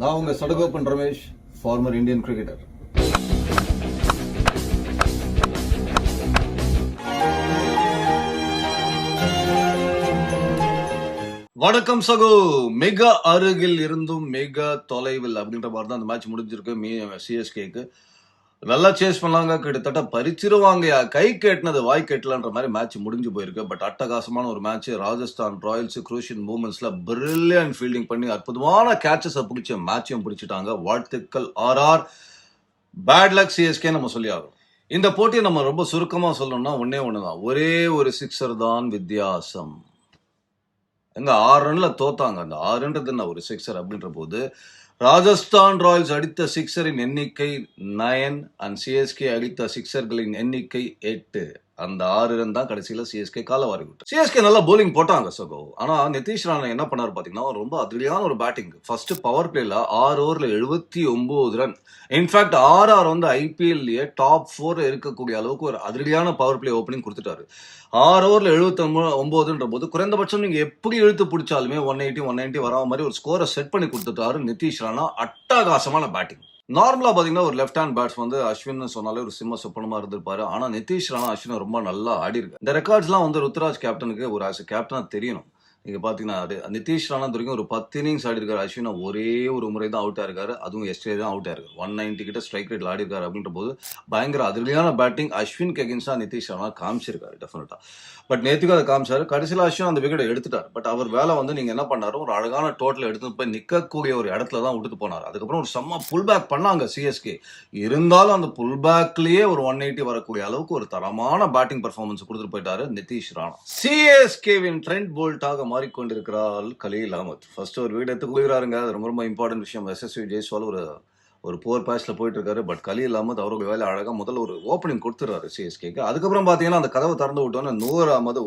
நான் உங்க Sadagoppan Ramesh former Indian cricketer வணக்கம் சகோ. மிக அருகில் இருந்தும் மிக தொலைவில் அப்படின்ற மாதிரி தான் அந்த மேட்ச் முடிஞ்சிருக்கு. சிஎஸ்கேக்கு நல்லா சேஸ் பண்ணாங்க கிட்டத்தட்ட பறிச்சிருவாங்க. கை கேட்டினது வாய் கேட்டலன்ற மாதிரி மேட்ச் முடிஞ்சு போயிருக்கு. பட் அட்டகாசமான ஒரு மேட்ச் ராஜஸ்தான் ராயல்ஸ் குரூஷியன் மூமெண்ட்ஸ்ல பிரில்லியன் ஃபீல்டிங் பண்ணி அற்புதமான கேட்சஸை பிடிச்ச மேட்சையும் பிடிச்சிட்டாங்க. வாழ்த்துக்கள் R R. Bad luck CSK நம்ம சொல்லி ஆகணும். இந்த போட்டியை நம்ம ரொம்ப சுருக்கமாக சொல்லணும்னா ஒன்று தான் ஒரே ஒரு சிக்ஸர் தான் வித்தியாசம். எங்க ஆறு ரன்ல தோத்தாங்க. அந்த ஆறுன்றது என்ன? ஒரு சிக்ஸர் அப்படின்ற போது ராஜஸ்தான் ராயல்ஸ் அடித்த சிக்ஸரின் எண்ணிக்கை நயன் அண்ட் சிஎஸ்கே அடித்த சிக்ஸர்களின் எண்ணிக்கை எட்டு. அந்த ஆறு ரன் தான் கடைசியில் சிஎஸ்கே காலவாரி விட்டு சிஎஸ்கே நல்லா போலிங் போட்டாங்க சகோ. ஆனால் நிதிஷ் ராணா என்ன பண்ணாரு பார்த்தீங்கன்னா ரொம்ப அதிரியான ஒரு பேட்டிங் ஃபர்ஸ்ட் பவர் பிளேல ஆறு ஓவரில் எழுபத்தி ஒன்பது ரன் இன்ஃபேக்ட் ஆர் ஆர் வந்து ஐபிஎல்லையே டாப் ஃபோர் இருக்கக்கூடிய அளவுக்கு ஒரு அதிரடியான பவர் பிளே ஓப்பனிங் கொடுத்துட்டாரு. ஆறு ஓவரில் எழுபத்தி ஒன்பதுன்ற போது குறைந்தபட்சம் நீங்கள் எப்படி இழுத்து பிடிச்சாலுமே ஒன் எயிட்டி ஒன் நைன்ட்டி வரா மாதிரி ஒரு ஸ்கோரை செட் பண்ணி கொடுத்துட்டாரு நிதிஷ் ராணா. அட்டகாசமான பேட்டிங் நார்மலா பாத்தீங்கன்னா ஒரு லெஃப்ட் ஹேண்ட் பேட்ஸ் வந்து அஸ்வின் சொன்னாலே ஒரு சிம்ம சொப்பனமாக இருந்திருப்பாரு. ஆனா நிதிஷ் ராணா அஸ்வின் ரொம்ப நல்லா ஆடி இருக்கு இந்த ரெக்கார்ட்ஸ்லாம் வந்து ருத்ராஜ் கேப்டனுக்கு ஒரு ஆஸ் கேப்டனா தெரியணும். நீங்கள் பார்த்தீங்கன்னா அது நிதிஷ் ராணா வரைக்கும் ஒரு பத்து இன்னிங்ஸ் ஆடிருக்காரு. அஸ்வினா ஒரே ஒரு முறை தான் அவுட் ஆயிருக்காரு. அதுவும் எஸ்டே தான் அவுட் ஆயிருக்காரு ஒன் நைன்டி கிட்ட ஸ்ட்ரைக் ரேட்ல ஆடிருக்காரு அப்படின்ற போது பயங்கர அதிரடியான பேட்டிங் அஸ்வின் அகேன்ஸ்டா நிதிஷ் ராணா காமிச்சிருக்காரு டெஃபினட்டா பட் நேத்துக்கு அதை காமிச்சாரு. கடைசியில் அஸ்வின் அந்த விக்கெட்டை எடுத்துட்டார். பட் அவர் வேலை வந்து நீங்க என்ன பண்ணாரு? ஒரு அழகான டோட்டல் எடுத்து போய் நிக்கக்கூடிய ஒரு இடத்துல தான் விட்டுட்டு போனார். அதுக்கப்புறம் ஒரு செம்ம புல் பேக் பண்ணாங்க சிஎஸ்கே இருந்தாலும் அந்த புல் பேக்லயே ஒரு ஒன் எயிட்டி வரக்கூடிய அளவுக்கு ஒரு தரமான பேட்டிங் பர்ஃபார்மன்ஸ் கொடுத்துட்டு போயிட்டாரு நிதிஷ் ராணா. சிஎஸ்கேவின் ட்ரெண்ட் போல்ட்டாக மாறிக்கொண்டிருக்கிறாள் கலீல் அகமத். ஃபர்ஸ்ட் ஒரு வீடு எடுத்து கொடுக்குறாருங்க அது ரொம்ப ரொம்ப இம்பார்ட்டன்ட் விஷயம். எஸ்எஸ்வி ஜெய்ஸ்வால் ஒரு ஒரு போர் பேஸ்ல போயிட்டு இருக்காரு பட் கலீல் அகமத் அவருக்கு வேலை அழகாக முதல்ல ஒரு ஓப்பனிங் கொடுத்துறாரு சிஎஸ்கேக்கு அதுக்கப்புறம் பார்த்தீங்கன்னா அந்த கதவை திறந்து விட்டோன்னே நூறு அகமது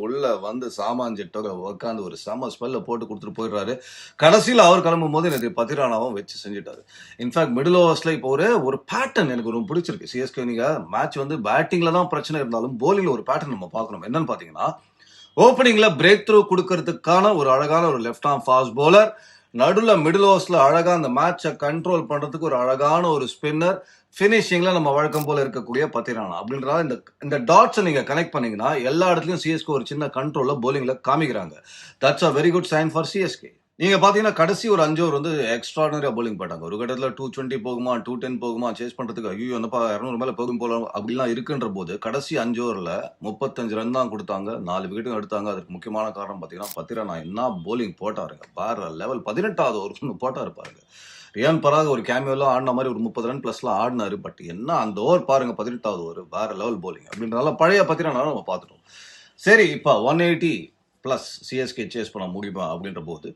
வந்து சாமான் ஜெட்டோக உட்காந்து ஒரு செம ஸ்பெல்ல போட்டு கொடுத்துட்டு போயிடுறாரு. கடைசியில் அவர் கிளம்பும் போது எனக்கு பத்திரானாவும் வச்சு செஞ்சுட்டாரு. இன்ஃபேக்ட் மிடில் ஓவர்ஸில் இப்போ ஒரு ஒரு பேட்டர்ன் எனக்கு ரொம்ப பிடிச்சிருக்கு. சிஎஸ்கே நீங்கள் மேட்ச் வந்து பேட்டிங்கில் தான் பிரச்சனை இருந்தாலும் போலிங்கில் ஒரு பேட்டர்ன் நம்ம பார்க்கணும். என்னன்னு பார்த்தீங்கன்னா ஓப்பனிங்ல பிரேக் த்ரூ கொடுக்கறதுக்கான ஒரு அழகான ஒரு லெஃப்ட் ஆர்ம் ஃபாஸ்ட் போலர் நடுவில் மிடில் ஓவர்ஸில் அழகாக அந்த மேட்சை கண்ட்ரோல் பண்ணுறதுக்கு ஒரு அழகான ஒரு ஸ்பின்னர் ஃபினிஷிங்கில் நம்ம வழக்கம் போல் இருக்கக்கூடிய பத்திரானா? அப்படின்றத இந்த இந்த டாட்ஸை நீங்கள் கனெக்ட் பண்ணீங்கன்னா எல்லா இடத்துலையும் சிஎஸ்கே ஒரு சின்ன கண்ட்ரோலில் போலிங்கில் காமிக்கிறாங்க. That's a very good sign for CSK நீங்க பாத்தீங்கன்னா கடைசி ஒரு அஞ்சு ஓவர் வந்து எக்ஸ்ட்ராடனரியா பவுலிங் போட்டாங்க. ஒரு கட்டத்துல டூ டுவெண்ட்டி போகுமா டூ டென் போகுமா சேஸ் பண்றதுக்கு ஐயோ என்னப்பா இரநூறு மேல போகும் போல அப்படிலாம் இருக்குன்ற போது கடைசி அஞ்சு ஓவர்ல முப்பத்தஞ்சு ரன் தான் கொடுத்தாங்க. நாலு விக்கெட்டும் எடுத்தாங்க. அதுக்கு முக்கியமான காரணம் பாத்தீங்கன்னா நான் என்ன பவுலிங் போட்டாருங்க வேற லெவல் பதினெட்டாவது ஒரு போட்டாரு பாருங்க. ரியான் பராக் ஒரு கேமியோலாம் ஆடின மாதிரி ஒரு முப்பது ரன் ப்ளஸ்லாம் ஆடினாரு. பட் என்ன அந்த ஓவர் பாருங்க பதினெட்டாவது ஓவர் வேற லெவல் போலிங் அப்படின்றனால பழைய பத்திரனாலும் நம்ம பார்த்துட்டோம் சரி இப்போ one eighty plus CSK chase பண்ண முடியுமா அப்படின்ற போது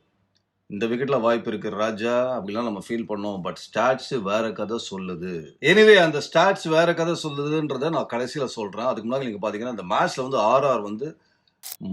இந்த விக்கெட்ல வாய்ப்பு இருக்கு ராஜா அப்படிலாம் நம்ம ஃபீல் பண்ணோம். பட் ஸ்டாட்ஸ் வேற கதை சொல்லுது. எனிவே அந்த ஸ்டாட்ஸ் வேற கதை சொல்லுதுன்றத நான் கடைசியில சொல்றேன். அதுக்கு முன்னாடி நீங்க பாத்தீங்கன்னா இந்த மேட்ச்ல வந்து ஆர்ஆர் வந்து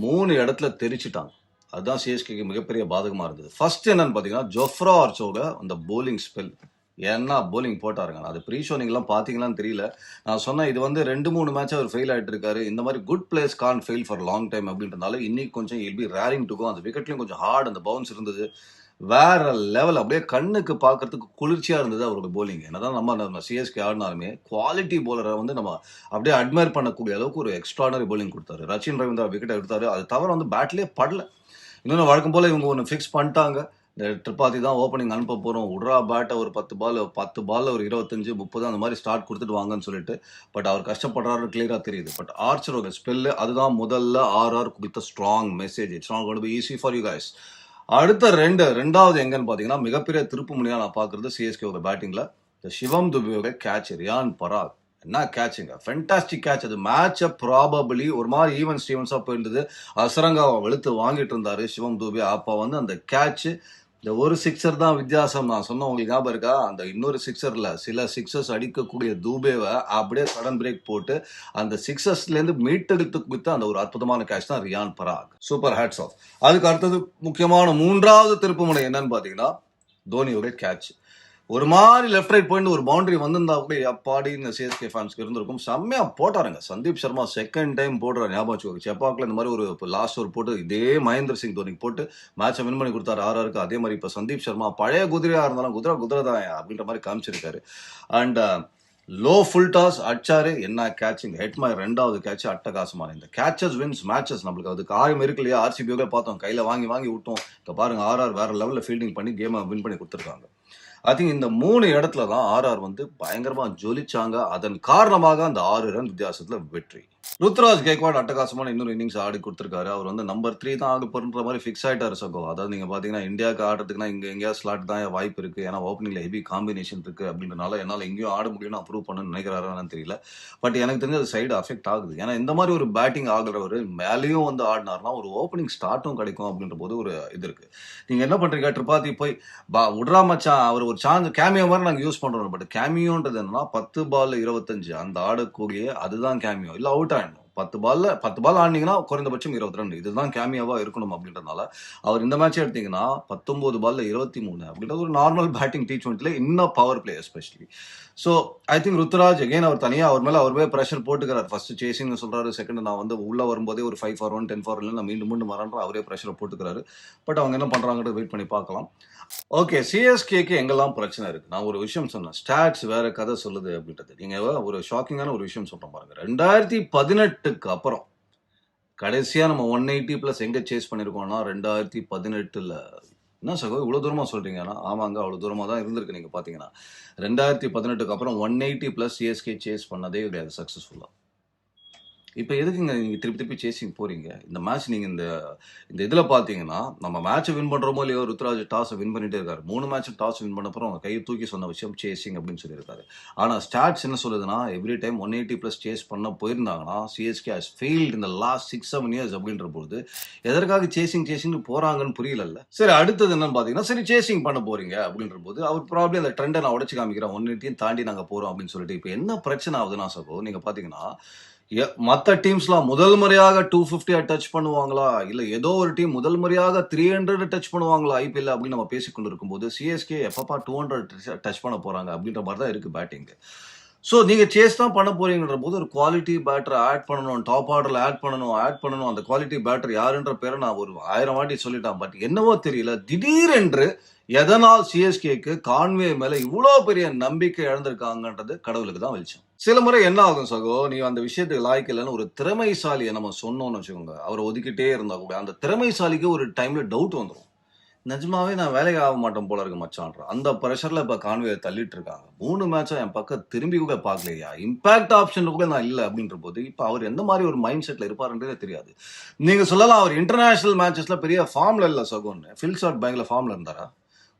மூணு இடத்துல தெரிச்சிட்டாங்க. அதுதான் சிஎஸ்கேக்கு மிகப்பெரிய பாதகமாக இருந்தது. ஃபர்ஸ்ட் என்னன்னு பார்த்தீங்கன்னா ஜொஃப்ரா ஆர்ச்சோட அந்த போலிங் ஸ்பெல் என்ன போலிங் போட்டாருங்க அது ப்ரீ ஷோ நீங்களாம் பார்த்தீங்களான்னு தெரியல. நான் சொன்னேன் இது வந்து ரெண்டு மூணு மேட்ச் அவர் ஃபெயில் ஆகிட்டு இருக்காரு இந்த மாதிரி good players can fail for long time அப்படின்றனால இன்னைக்கு கொஞ்சம் இல் பி ரேரிங் டுக்கும் அந்த விக்கெட்லையும் கொஞ்சம் ஹார்ட் அந்த பவுன்ஸ் இருந்தது. வேற லெவல் அப்படியே கண்ணுக்கு பார்க்கறதுக்கு குளிர்ச்சியாக இருந்தது அவரோட போலிங் என்னதான் நம்ம நம்ம சிஎஸ்கே ஆடினாலுமே குவாலிட்டி போலரை வந்து நம்ம அப்படியே அட்மையர் பண்ணக்கூடிய அளவுக்கு ஒரு எக்ஸ்ட்ரானரி போலிங் கொடுத்தாரு. ரச்சின் ரவீந்திரா விக்கெட் எடுத்தாரு. அது தவிர வந்து பேட்லேயே படல. இன்னொன்று வழக்கம் போல இவங்க ஒன்று ஃபிக்ஸ் பண்ணிட்டாங்க. இந்த ட்ரிப்பாத்தி தான் ஓப்பனிங் அனுப்ப போகிறோம் உட்ரா பேட்டை ஒரு பத்து பால் பத்து பால்ல ஒரு இருபத்தஞ்சு முப்பது அந்த மாதிரி ஸ்டார்ட் கொடுத்துட்டு வாங்கன்னு சொல்லிட்டு பட் அவர் கஷ்டப்படுறாரு கிளியராக தெரியுது. பட் ஆர்ச்சரோட ஸ்பெல்லு அதுதான் முதல்ல ஆர்ஆர் கொடுத்த strong message it's not got be easy for you guys அடுத்த ரெண்டு ரெண்டாவது எங்கன்னு பார்த்தீங்கன்னா மிகப்பெரிய திருப்பு முனையா நான் பார்க்கறது சிஎஸ்கேவோட பேட்டிங்கில் இந்த சிவம் துபேயோட கேட்ச் ரியான் பராக். என்ன கேட்சுங்க ஃபென்டாஸ்டிக் கேட்ச் அது மேட்சை ப்ராபபிளி ஒரு மாதிரி ஈவன் ஸ்டீவன்ஸாக போயிருந்தது. அசரங்காவை வெளுத்து வாங்கிட்டு இருந்தாரு சிவம் துபே. அப்போ வந்து அந்த கேட்ச் இந்த ஒரு சிக்ஸர் தான் வித்தியாசம். நான் சொன்ன உங்களுக்கு ஞாபகம் இருக்கா? அந்த இன்னொரு சிக்ஸர்ல சில சிக்ஸஸ் அடிக்கக்கூடிய தூபேவை அப்படியே சடன் பிரேக் போட்டு அந்த சிக்ஸஸ்லேருந்து மீட்டெடுத்து கொடுத்த அந்த ஒரு அற்புதமான கேட்ச் தான் Riyan Parag super hats off அதுக்கு அடுத்தது முக்கியமான மூன்றாவது திருப்புமுனை என்னன்னு பாத்தீங்கன்னா தோனியோட கேட்ச் ஒரு மாதிரி லெஃப்ட் ரைட் போயிட்டு ஒரு பவுண்டரி வந்திருந்தா கூட எப்பாடி இந்த சிஎஸ்கே ஃபேன்ஸ்க்கு இருந்திருக்கும். செம்மையா போட்டாருங்க. சந்தீப் சர்மா செகண்ட் டைம் போடுற ஞாபகம் வச்சுக்கோங்க. செப்பாக்கில் இந்த மாதிரி ஒரு லாஸ்ட் ஒரு போட்டு இதே மகேந்திர சிங் தோனிக்கு போட்டு மேட்சை வின் பண்ணி கொடுத்தாரு ஆர்ஆருக்கு. அதே மாதிரி இப்போ சந்தீப் சர்மா பழைய குதிரையாக இருந்தாலும் குதிரை குதிரை தான் அப்படின்ற மாதிரி காமிச்சிருக்காரு. அண்ட் லோ ஃபுல் டாஸ் அடிச்சாரு. என்ன கேட்சிங் ஹெட்மாய் ரெண்டாவது கேட்ச் அட்டகாசமான. இந்த கேச்சஸ் வின்ஸ் மேட்சஸ் நம்மளுக்கு அதுக்கு ஆயம் இருக்கு இல்லையா? ஆர்சிபியோட பார்த்தோம். கையில் வாங்கி வாங்கி விட்டோம். இப்போ பாருங்க ஆர்ஆர் வேற லெவலில் ஃபீல்டிங் பண்ணி கேமை வின் பண்ணி கொடுத்துருக்காங்க. ஐ திங்க் இந்த மூணு இடத்துல தான் ஆர்ஆர் வந்து பயங்கரமாக ஜொலிச்சாங்க. அதன் காரணமாக அந்த ஆறு ரன் வித்தியாசத்தில் வெற்றி. ருத்ராஜ் கேக்வாட் அட்டகாசமான இன்னொரு இன்னிங்ஸ் ஆடி கொடுத்துருக்காரு. அவர் வந்து நம்பர் த்ரீ தான் ஆக போறன்ற மாதிரி ஃபிக்ஸ் ஆயிட்டாரு சகோ. அதாவது நீங்க பாத்தீங்கன்னா இந்தியாவுக்கு ஆடுறதுக்குன்னா இங்க எங்கேயாவது ஸ்லாட் தான் வாய்ப்பு இருக்கு? ஏன்னா ஓப்பனிங்ல ஹெவி காம்பினேஷன் இருக்கு அப்படின்றனால என்னால எங்கேயும் ஆட முடியும்னு அப்ரூவ் பண்ணணும்னு நினைக்கிறாரான்னு தெரியல. பட் எனக்கு தெரிஞ்ச அது சைடு அஃபெக்ட் ஆகுது. ஏன்னா இந்த மாதிரி ஒரு பேட்டிங் ஆகுறவர் மேலேயும் வந்து ஆடினார்னா ஒரு ஓப்பனிங் ஸ்டார்ட்டும் கிடைக்கும் அப்படின்ற போது ஒரு இது இருக்கு. நீங்க என்ன பண்றீங்க? ட்ரிபாத்தி போய் பா விட்றா மச்சான். அவர் ஒரு சான்ஸ் கேமியோ மாதிரி நாங்க யூஸ் பண்றோம். பட் கேமியோன்றது என்னன்னா பத்து பால் இருபத்தஞ்சு. அந்த ஆடக்கூடிய அதுதான் கேமியோ இல்ல அவுட் encuentran? பத்து பால்ல பத்து பால் ஆடினீங்கன்னா குறைந்தபட்சம் இருபத்தி ரெண்டு. இதுதான் கேமியாவா இருக்கணும் அப்படின்றதுனால. அவர் இந்த மேட்ச் எடுத்தீங்கன்னா பத்தொன்பது பால்ல இருபத்தி மூணு. அப்படின்றது ஒரு நார்மல் பேட்டிங் டி டுவெண்ட்டில இன்னும் power play especially so I think Ruturaj again அவர் தனியா அவர் மேல அவர் போய் ப்ரெஷர் போட்டுக்கிறார். ஃபர்ஸ்ட் சேசிங் சொல்றாரு செகண்ட் நான் வந்து உள்ள வரும்போதே ஒரு five for one ten for நான் மீண்டும் மீண்டும் வரேன்ற அவரே ப்ரெஷரை போட்டுக்கிறாரு. பட் அவங்க என்ன பண்றாங்கன்றது வெயிட் பண்ணி பார்க்கலாம். ஓகே சிஎஸ்கேக்கு எங்கெல்லாம் பிரச்சனை இருக்கு? நான் ஒரு விஷயம் சொன்னேன். ஸ்டாட்ஸ் வேற கதை சொல்லுது அப்படின்றது. நீங்க ஒரு ஷாக்கிங்கான ஒரு விஷயம் சொல்கிறேன் பாருங்க. ரெண்டாயிரத்தி பதினெட்டு எட்டுக்கு அப்புறம். கடைசியாக நம்ம ஒன் எயிட்டி ப்ளஸ் எங்கே சேஸ் பண்ணியிருக்கோம்னா ரெண்டாயிரத்தி பதினெட்டில். என்ன சகோ இவ்வளோ தூரமாக சொல்கிறீங்கன்னா ஆமாங்க அவ்வளோ தூரமாக தான் இருந்திருக்கு நீங்கள் பார்த்தீங்கன்னா ரெண்டாயிரத்தி பதினெட்டுக்கு அப்புறம் one eighty plus CSK chase பண்ணதே கிடையாது சக்ஸஸ்ஃபுல்லாக இப்போ எதுக்குங்க நீங்கள் திருப்பி திருப்பி சேசிங் போகிறீங்க இந்த மேட்ச் நீங்கள் இந்த இந்த இதில் பார்த்தீங்கன்னா நம்ம மேட்ச்சை வின் பண்ணுறோமோ இல்லையோ ருத்ராஜ் டாஸை வின் பண்ணிட்டே இருக்காரு. மூணு மேட்ச் டாஸ் வின் பண்ணப்பறம் அவங்க கையை தூக்கி சொன்ன விஷயம் சேசிங் அப்படின்னு சொல்லியிருக்காரு. ஆனால் ஸ்டாட்ஸ் என்ன சொல்லுதுன்னா every time one eighty plus chase பண்ண போயிருந்தாங்கன்னா சிஎஸ்கே ஹஸ் ஃபெயில்டு இந்த லாஸ்ட் சிக்ஸ் செவன் இயர்ஸ் அப்படின்ற பொழுது எதற்காக சேசிங் சேசிங் போகிறாங்கன்னு புரியல சரி அடுத்தது என்னன்னு பார்த்தீங்கன்னா சரி சேசிங் பண்ண போறீங்க அப்படின்ற போது அவர் ப்ராப்ளம் அந்த ட்ரெண்டை நான் உடச்சு காமிக்கிறேன். ஒன் எயிட்டியும் தாண்டி நாங்கள் போகிறோம் அப்படின்னு சொல்லிட்டு இப்போ என்ன பிரச்சனை ஆகுதுன்னா சகோ நீங்கள் பார்த்தீங்கன்னா மற்ற டீம்ஸ்லாம் முதல் முறையாக டூ ஃபிஃப்டியா டச் பண்ணுவாங்களா? இல்லை ஏதோ ஒரு டீம் முதல் முறையாக த்ரீ ஹண்ட்ரட் டச் பண்ணுவாங்களா ஐபிஎல் அப்படின்னு நம்ம பேசிக்கொண்டு இருக்கும்போது சிஎஸ்கே எப்பப்பா டூ ஹண்ட்ரட் டச் பண்ண போறாங்க அப்படின்ற மாதிரி தான் இருக்கு பேட்டிங் ஸோ நீங்கள் சேஸ் தான் பண்ண போறீங்கன்ற போது ஒரு குவாலிட்டி பேட்டர் ஆட் பண்ணணும் டாப் ஆர்டரில் ஆட் பண்ணணும் ஆட் பண்ணணும் அந்த குவாலிட்டி பேட்டர் யாருன்ற பேரை நான் ஒரு ஆயிரம் வாட்டி சொல்லிட்டேன். பட் என்னவோ தெரியல திடீரென்று எதனால் சிஎஸ்கேக்கு கான்வே மேலே இவ்வளோ பெரிய நம்பிக்கை இழந்திருக்காங்கன்றது கடவுளுக்கு தான் வெளிச்சம். சில முறை என்ன ஆகும் சகோ? நீ அந்த விஷயத்துக்கு லாய்க்கலன்னு ஒரு திறமைசாலியை நம்ம சொன்னோம்னு வச்சுக்கோங்க. அவரை ஒதுக்கிட்டே இருந்தா கூட அந்த திறமைசாலிக்கு ஒரு டைம்ல டவுட் வந்துடும் நிஜமாவே நான் வேலைக்கு ஆக மாட்டேன் போல இருக்கு மச்சான்ற. அந்த ப்ரெஷர்ல இப்ப கான்வே தள்ளிட்டு இருக்காங்க. மூணு மேட்சா என் பக்கம் திரும்பி கூட பார்க்கலையா? இம்பாக்ட் ஆப்ஷன் கூட நான் இல்லை அப்படின்ற போது இப்ப அவர் எந்த மாதிரி ஒரு மைண்ட் செட்ல இருப்பாருன்றதே தெரியாது. நீங்க சொல்லலாம் அவர் இன்டர்நேஷனல் மேட்சஸ்ல பெரிய ஃபார்ம்ல இல்ல சகோன்னு. ஃபில்சாட் பேங்க்ல ஃபார்ம்ல இருந்தாரா?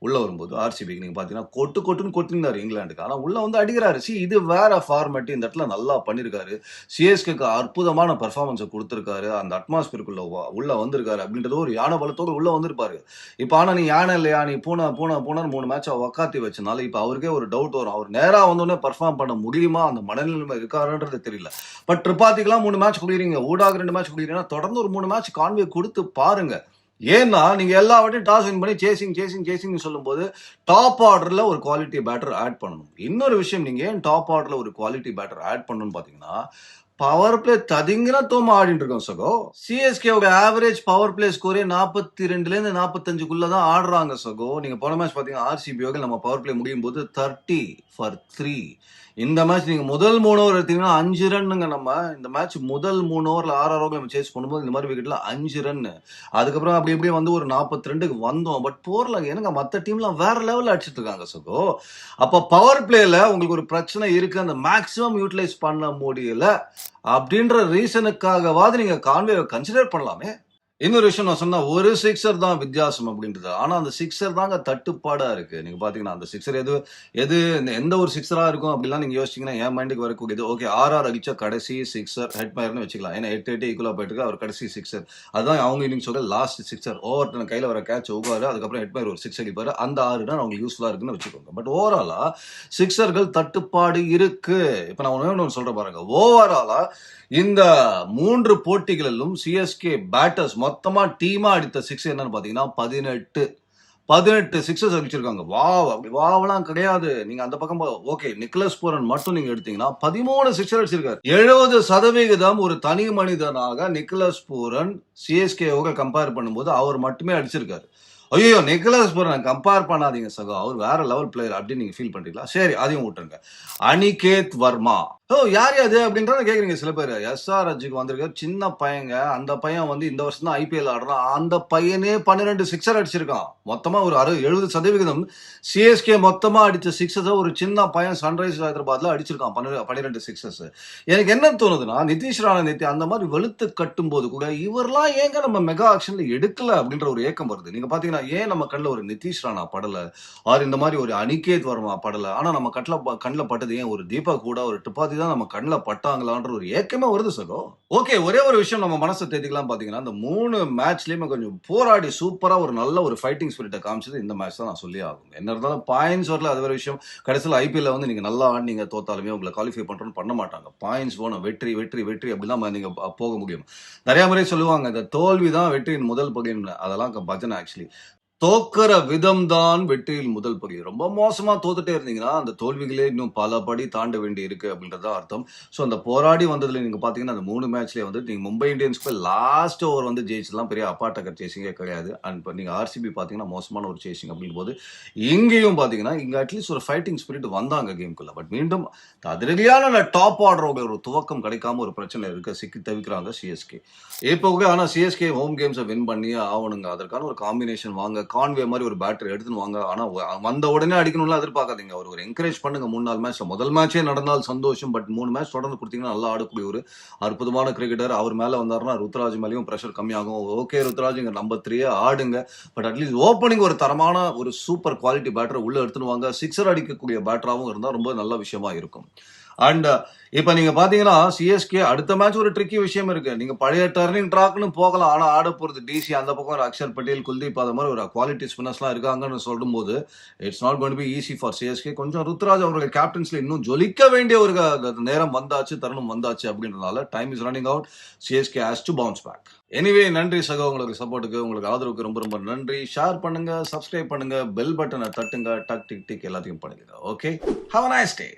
உள்ளே வரும்போது ஆர்சிபிக்கு நீங்கள் பார்த்தீங்கன்னா கொட்டு கொட்டுன்னு கொட்டிருந்தாரு இங்கிலாந்துக்கு. ஆனால் உள்ளே வந்து அடிக்கிறாரு. சி இது வேற ஃபார்மேட் இந்த இடத்துல நல்லா பண்ணியிருக்காரு சிஎஸ்கேக்கு அற்புதமான பர்ஃபார்மன்ஸை கொடுத்துருக்காரு. அந்த அட்மாஸ்பியருக்குள்ளே உள்ளே வந்திருக்காரு அப்படின்றது ஒரு யானை பலத்தோடு உள்ளே வந்திருப்பாரு. இப்போ ஆனால் நீ யானை இல்லையா? நீ பூனை பூனை பூனை மூணு மேட்சை உக்காத்தி வச்சனால இப்போ அவருக்கே ஒரு டவுட் வரும். அவர் நேராக வந்தோடனே பர்ஃபார்ம் பண்ண முடியுமா? அந்த மனநிலைமை இருக்காருன்றது தெரியல. பட் ட்ரிபாத்திக்கெல்லாம் மூணு மேட்ச் குடிக்கிறீங்க. ஊடாக ரெண்டு மேட்ச் குடிக்கிறீங்கன்னா தொடர்ந்து ஒரு மூணு மேட்ச் கான்வே கொடுத்து பாருங்கள் ஏன்னா நீங்க எல்லா வாட்டியும் டாஸ் வின் பண்ணி சேசிங் சேசிங் சேசிங் சொல்லும்போது டாப் ஆர்டர்ல ஒரு குவாலிட்டி பேட்டர் ஆட் பண்ணணும். இன்னொரு விஷயம் நீங்க ஏன் டாப் ஆர்டர்ல ஒரு குவாலிட்டி பேட்டர் ஆட் பண்ணணும்னு பாத்தீங்கன்னா பவர் பிளே ததிங்கினா தோம ஆடிட்டு இருக்கோம் சகோ. சிஎஸ்கேவோட ஆவரேஜ் பவர் பிளே ஸ்கோரே நாற்பத்தி ரெண்டுல இருந்து நாற்பத்தஞ்சுக்குள்ள தான் ஆடுறாங்க சகோ. நீங்க போன மேட்ச் பாத்தீங்கன்னா ஆர்சிபியோக நம்ம பவர் பிளே முடியும் போது தேர்ட்டி ஃபார் த்ரீ இந்த மேட்ச் நீங்க முதல் மூணு ஓவர் எடுத்தீங்கன்னா அஞ்சு ரன்னுங்க நம்ம. இந்த மேட்ச் முதல் மூணு ஓவர்ல ஆறு ஆறு நம்ம சேஸ் பண்ணும்போது இந்த மாதிரி விக்கெட்ல அஞ்சு ரன் அதுக்கப்புறம் அப்படி இப்படியே வந்து ஒரு நாற்பத்தி ரெண்டுக்கு வந்தோம். பட் போர்ல எனக்கு மற்ற டீம்லாம் வேற லெவல்ல அடிச்சிட்டு இருக்காங்க சகோ அப்ப பவர் பிளேல உங்களுக்கு ஒரு பிரச்சனை இருக்கு. அந்த மேக்சிமம் யூட்டிலைஸ் பண்ண முடியல. அப்படின்ற ரீசனுக்காகவாது நீங்க கான்வே கன்சிடர் பண்ணலாமே. இன்னொரு விஷயம் நான் சொன்னா ஒரு சிக்ஸர் தான் வித்தியாசம் அப்படின்றது. ஆனா அந்த சிக்ஸர் தாங்க தட்டுப்பாடா இருக்கு. நீங்க பாத்தீங்கன்னா அந்த சிக்ஸர் எது எது இந்த எந்த ஒரு சிக்ஸரா இருக்கும் அப்படிலாம் நீங்க யோசிச்சீங்கன்னா என் மைண்டுக்கு வரக்கூடியது ஓகே ஆர் ஆர் அடிச்ச கடைசி சிக்ஸர் ஹெட் மயர்னு வச்சுக்கலாம். ஏன்னா எட்டு எட்டு ஈக்குவலா போயிட்டு இருக்கு அவர் கடைசி சிக்ஸர் அதுதான் அவங்க இன்னிங் சொல்ற லாஸ்ட் சிக்ஸர் ஓவர் கையில வர கேட்ச் உட்காரு அதுக்கப்புறம் ஹெட் மயர் ஒரு சிக்ஸ் அடிப்பாரு. அந்த ஆறு தான் அவங்களுக்கு யூஸ்ஃபுல்லா இருக்குன்னு வச்சுக்கோங்க. பட் ஓவராலா சிக்ஸர்கள் தட்டுப்பாடு இருக்கு. இப்ப நான் ஒண்ணு ஒன்று சொல்றேன் பாருங்க. ஓவராலா இந்த மூன்று போட்டிகளிலும் சிஎஸ்கே பேட்டர்ஸ் மொத்தமாக டீமாக அடித்த சிக்ஸ் என்னன்னு பார்த்தீங்கன்னா பதினெட்டு. பதினெட்டு சிக்ஸஸ் அடிச்சிருக்காங்க. வாவ் அப்படி வாவெல்லாம் கிடையாது. நீங்க அந்த பக்கம் ஓகே நிக்கலஸ் பூரன் மட்டும் நீங்க எடுத்தீங்கன்னா பதிமூணு சிக்ஸர் அடிச்சிருக்காரு. எழுபது சதவிகிதம் ஒரு தனி மனிதனாக நிக்கலஸ் பூரன் சிஎஸ்கேவோட கம்பேர் பண்ணும்போது அவர் மட்டுமே அடிச்சிருக்காரு. ஐயோ நிக்கலஸ் பூரன் கம்பேர் பண்ணாதீங்க சகோ. அவர் வேற லெவல் பிளேயர் அப்படின்னு நீங்க ஃபீல் பண்றீங்களா? சரி அதையும் விட்டுருங்க. அனிகேத் வர்மா. ஓ யார் அது அப்படின்றத கேட்குறீங்க சில பேர். எஸ்ஆர் அஜிக்கு வந்திருக்காரு சின்ன பையங்க அந்த பையன் வந்து இந்த வருஷம் தான் ஐபிஎல் ஆடுறான். அந்த பையனே பன்னிரெண்டு சிக்ஸர் அடிச்சிருக்கான். மொத்தமாக ஒரு அறு எழுபது சதவிகிதம் சிஎஸ்கே மொத்தமாக அடித்த சிக்ஸஸை ஒரு சின்ன பையன் சன்ரைஸ் ஹைதராபாத்தில் அடிச்சிருக்கான் பன்னிரெண்டு பன்னிரெண்டு சிக்ஸஸ் எனக்கு என்ன தோணுதுன்னா நிதிஷ் ராணா நித்தி அந்த மாதிரி வெளுத்து கட்டும் போது கூட இவரெல்லாம் ஏங்க நம்ம மெகா ஆக்ஷன்ல எடுக்கல அப்படின்ற ஒரு ஏக்கம் வருது. நீங்க பார்த்தீங்கன்னா ஏன் நம்ம கண்ணில் ஒரு நிதிஷ் ராணா படல? ஆர் இந்த மாதிரி ஒரு அனிகேத் வர்மா படல? ஆனால் நம்ம கட்டில் கண்ணில் பட்டது ஏன்? ஒரு தீபா கூட ஒரு டிப்பாத்தி தான் நம்ம கண்ணில் பட்டாங்களான்ற ஒரு ஏக்கமே வருது சகோ. ஓகே ஒரே ஒரு விஷயம் நம்ம மனசை தேதிக்கலாம் பாத்தீங்கன்னா அந்த மூணு மேட்ச்லயுமே கொஞ்சம் போராடி சூப்பரா ஒரு நல்ல ஒரு ஃபைட்டிங் ஸ்பிரிட்டை காமிச்சது இந்த மேட்ச் தான் நான் சொல்லி ஆகும் என்ன இருந்தாலும் பாயிண்ட்ஸ் வரல அது ஒரு விஷயம். கடைசியில் ஐபிஎல்ல வந்து நீங்க நல்லா ஆடினீங்க தோத்தாலுமே உங்களை குவாலிஃபை பண்றோம்னு பண்ண மாட்டாங்க. பாயிண்ட்ஸ் போகணும் வெற்றி வெற்றி வெற்றி அப்படிலாம் நீங்க போக முடியும். நிறைய முறை சொல்லுவாங்க இந்த தோல்வி தான் வெற்றியின் முதல் பகைன்னு அதெல்லாம் பஜனை ஆக்சுவலி தோக்கிற விதம் தான் வெற்றியில் முதல் பகுதி. ரொம்ப மோசமா தோத்துட்டே இருந்தீங்கன்னா அந்த தோல்விகளே இன்னும் பல படி தாண்ட வேண்டி இருக்கு அப்படின்றத அர்த்தம். ஸோ அந்த போராடி வந்ததுல நீங்க பாத்தீங்கன்னா அந்த மூணு மேட்ச்லயே வந்து நீங்க மும்பை இந்தியன்ஸ்க்கு லாஸ்ட் ஓவர் வந்து ஜெயிச்சலாம் பெரிய அப்பாட்டக்கர் சேசிங்கே கிடையாது. அண்ட் இப்போ நீங்க ஆர்சிபி பாத்தீங்கன்னா மோசமான ஒரு சேசிங் அப்படின் போது இங்கேயும் பாத்தீங்கன்னா இங்க அட்லீஸ்ட் ஒரு ஃபைட்டிங் ஸ்பிரிட் வந்தாங்க கேம்குள்ள பட் மீண்டும் அதிரடியான டாப் ஆர்டர் ஒரு துவக்கம் கிடைக்காம ஒரு பிரச்சனை இருக்கு. சிக்கி தவிக்கிறாங்க சிஎஸ்கே இப்போ ஆனா சிஎஸ்கே ஹோம் கேம்ஸை வின் பண்ணியே ஆகணுங்க. அதற்கான ஒரு காம்பினேஷன் வாங்க கான்வே மாதிரி ஒரு பேட்டர் எடுத்துன்னு வாங்க. ஆனா வ- வந்த உடனே அடிக்கணும்லாம் எதிர்பார்க்காதீங்க. அவர் ஒரு என்கரேஜ் பண்ணுங்க மூணு நாலு மேட்ச் முதல் மேட்சே நடந்தால் சந்தோஷம் பட் மூணு மேட்ச் தொடர்ந்து கொடுத்தீங்கன்னா நல்லா ஆடக்கூடிய ஒரு அற்புதமான கிரிக்கெட்டர் அவர் மேல வந்தாருன்னா ருத்ராஜ் மேலேயும் ப்ரெஷர் கம்மியாகும். ஓகே ருத்ராஜ் இங்க நம்பர் த்ரீயே ஆடுங்க. பட் அட்லீஸ்ட் ஓப்பனிங் ஒரு தரமான ஒரு சூப்பர் குவாலிட்டி பேட்டரை உள்ள எடுத்துன்னு வாங்க. சிக்ஸர் அடிக்கக்கூடிய பேட்டராகவும் இருந்தால் ரொம்ப நல்ல விஷயமா இருக்கும். அண்ட் uh, இப்ப நீங்க பாத்தீங்கன்னா சிஎஸ்கே அடுத்த மேட்ச் ஒரு ட்ரிக்கி விஷயம் இருக்கு. நீங்க பழைய டர்னிங் ட்ராக்னு போகலாம். ஆனா ஆட போறது டிசி அந்த பக்கம் ஒரு அக்ஷர் பட்டேல் குல்தீப் அந்த மாதிரி ஒரு குவாலிட்டி ஸ்பின்னர்ஸ்லாம் இருக்காங்கன்னு சொல்லும்போது it's not gonna be easy for CSK கொஞ்சம் ருத்ராஜ் அவர்கள் கேப்டன்ஸ்ல இன்னும் ஜொலிக்க வேண்டிய ஒரு நேரம் வந்தாச்சு தருணம் வந்தாச்சு அப்படின்றனால time is running out CSK has to bounce back anyway நன்றி சகோ உங்களுக்கு சப்போர்ட்டுக்கு உங்களுக்கு ஆதரவுக்கு ரொம்ப ரொம்ப நன்றி. ஷேர் பண்ணுங்க சப்ஸ்கிரைப் பண்ணுங்க பெல் பட்டனை தட்டுங்க டக் டிக் டிக் எல்லாத்தையும் பண்ணுங்க ஓகே ஹவ் நைஸ் டே